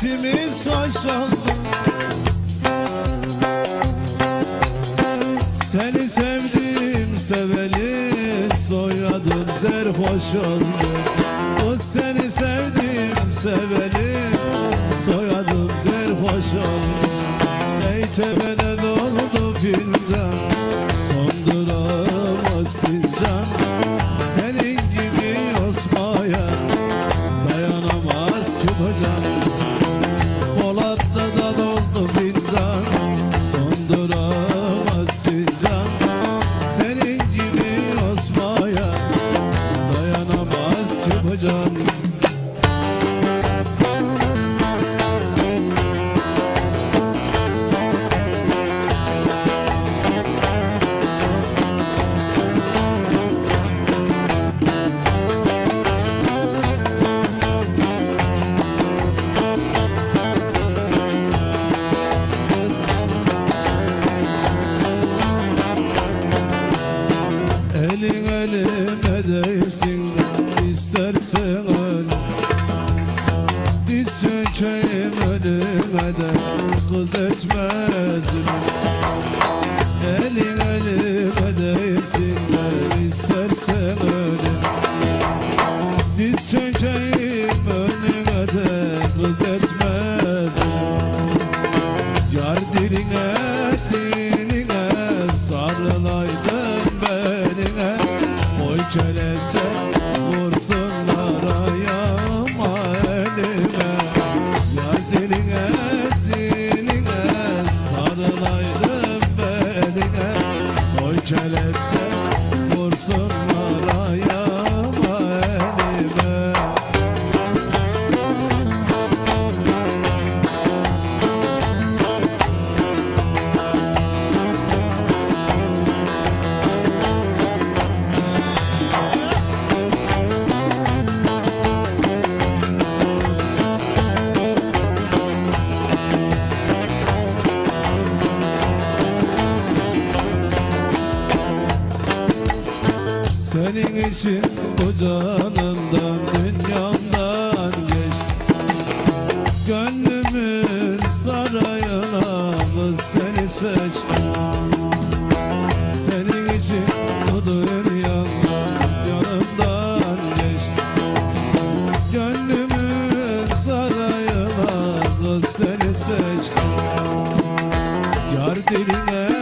Hoş oldu Seni sevdim seveli Soyadım zerhoş oldu O seni sevdim seveli Soyadım zerhoş oldu Ey tepede doldu fincan kız etmezim Elin elime değsin istersen öl Diz çökeyim önüme de kız etmezim Yar diline diline sarılaydın beline. Oy kelepçe Oy İçin bu canımdan dünyamdan geçtim Gönlümün sarayına kız seni seçtim? Senin için bu dünyamdan yanımdan geçtim Gönlümün sarayına kız seni seçtim? Yar diline